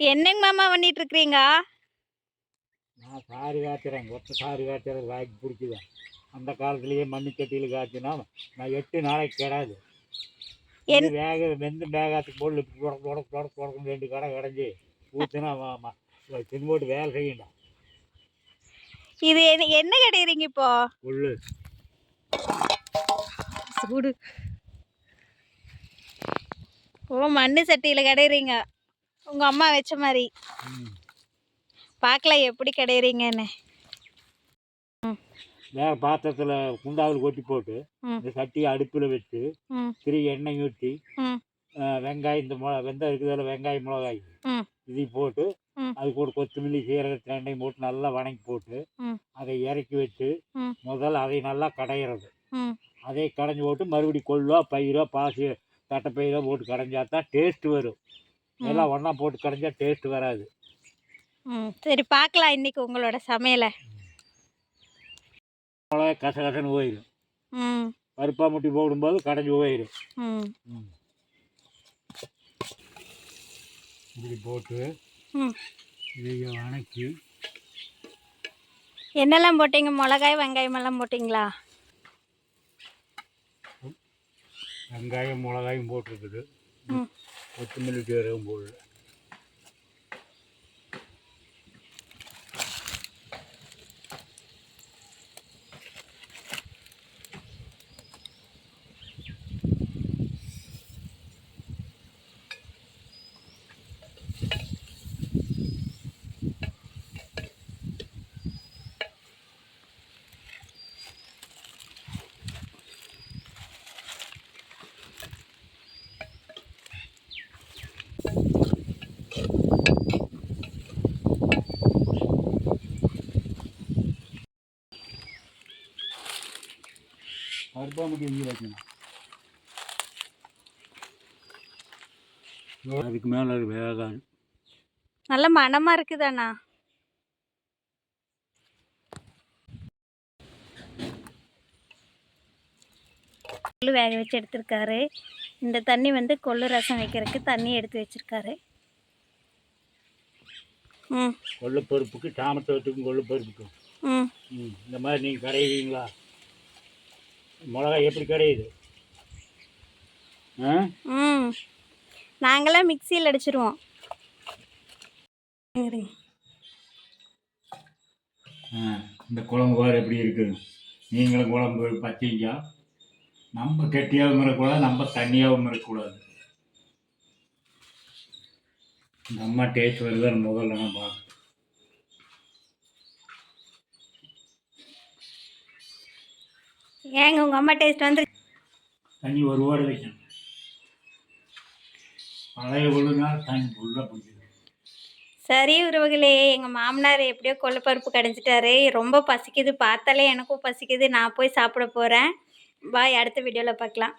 என்னங்க மாமா பண்ணிட்டு இருக்கிறீங்க நான் சாறு காய்ச்சுறேன் ஒத்த சாறு காய்ச்சறது வாய்க்கு பிடிக்குதேன் அந்த காலத்துலேயே மண்ணு சட்டியில் காய்ச்சினா நான் எட்டு நாளைக்கு கிடாது. என்- வேக வெந்து வேகாத்துக்கு போல் தொடக்க தொடக்க தொடக்க தொடக்கம் ரெண்டு கடை கடைஞ்சி ஊற்றுனா தின்னு போட்டு வேலை செய்யணும் இது என்ன- என்ன கிடைக்கிறீங்க இப்போ? புல்லு சூடு. ஓ மண்ணு சட்டியில் கிடையிறீங்க. உங்கள் அம்மா வச்ச மாதிரி. ம். பார்க்கலாம் எப்படி கிடையிறீங்கன்னு. வேக பாத்திரத்தில் குண்டாவில் கொட்டி போட்டு. இந்த சட்டியை அடுப்பில் வச்சு திரி எண்ணெய் ஊற்றி வெங்காயம் இந்த மிளகா வெந்தயம் இருக்குதுல வெங்காயம் மிளகாய் ம். இதை போட்டு. அது கூட கொத்தமல்லி சீரகத்தை ரெண்டையும் போட்டு நல்லா வணங்கி போட்டு அதை இறக்கி வச்சு முதல்ல அதை நல்லா கடையிறது. அதை கடைஞ்சி போட்டு மறுபடி கொள்ளோ பயிரோ பாசி தட்டைப்பயிரோ போட்டு கடைஞ்சா தான் டேஸ்ட் வரும். எல்லாம் ஒன்றா போட்டு கடைஞ்சா டேஸ்ட் வராது. ம் சரி பார்க்கலாம் இன்னைக்கு உங்களோட சமையலை. மிளகா கசகசன்னு போயிடும் ம். பருப்பா முட்டி போடும்போது கடைஞ்சி போயிடும் ம். இப்படி போட்டு இதை வணக்கி என்னெல்லாம் போட்டீங்க? மிளகாய் வெங்காயம் எல்லாம் போட்டிங்களா? வெங்காயம் மிளகாயும் போட்டிருக்குது. ம் கொத்தமல்லி முட்டி எங்கே அதுக்கு மேலே அது வேகாது நல்ல மணமாக இருக்குதாண்ணா கொள்ளு வேக வச்சு எடுத்திருக்காரு இந்த தண்ணி வந்து கொள்ளு ரசம் வைக்கிறதுக்கு தண்ணி எடுத்து வச்சிருக்காரு ம் கொள்ளுப்பருப்புக்கு சாமத்தத்துக்கும் கொள்ளுப்பருப்புக்கும் ம் ம் இந்த மாதிரி நீங்கள் கடையுவீங்களா மிளகாய் எப்படி கடையுது? ஆ? ம். நாங்களாம் மிக்சியில் அடிச்சிருவோம். இந்த குழம்பு பாரு எப்படி இருக்குது நீங்களும் குழம்பு பச்சைங்க நம்ம கெட்டியாகவும் இருக்கக்கூடாது நம்ம தண்ணியாகவும் இருக்கக்கூடாது. இந்த அம்மா டேஸ்ட் வருதுன்னு முதல்ல நான் பார்க்கணும். ஏங்க உங்கள் அம்மா டேஸ்ட் வந்து தண்ணி ஒரு வாரம் வைக்கணும். பழைய விழுந்தா தண்ணி ஃபுல்லாக பிடிச்சிடும் சரி உறவுகளே எங்கள் மாமனார் எப்படியோ கொள்ளுப்பருப்பு கடைஞ்சிட்டாரு. ரொம்ப பசிக்குது. பார்த்தாலே எனக்கும் பசிக்குது. நான் போய் சாப்பிட போகிறேன் பாய் அடுத்த வீடியோவில் பார்க்கலாம்.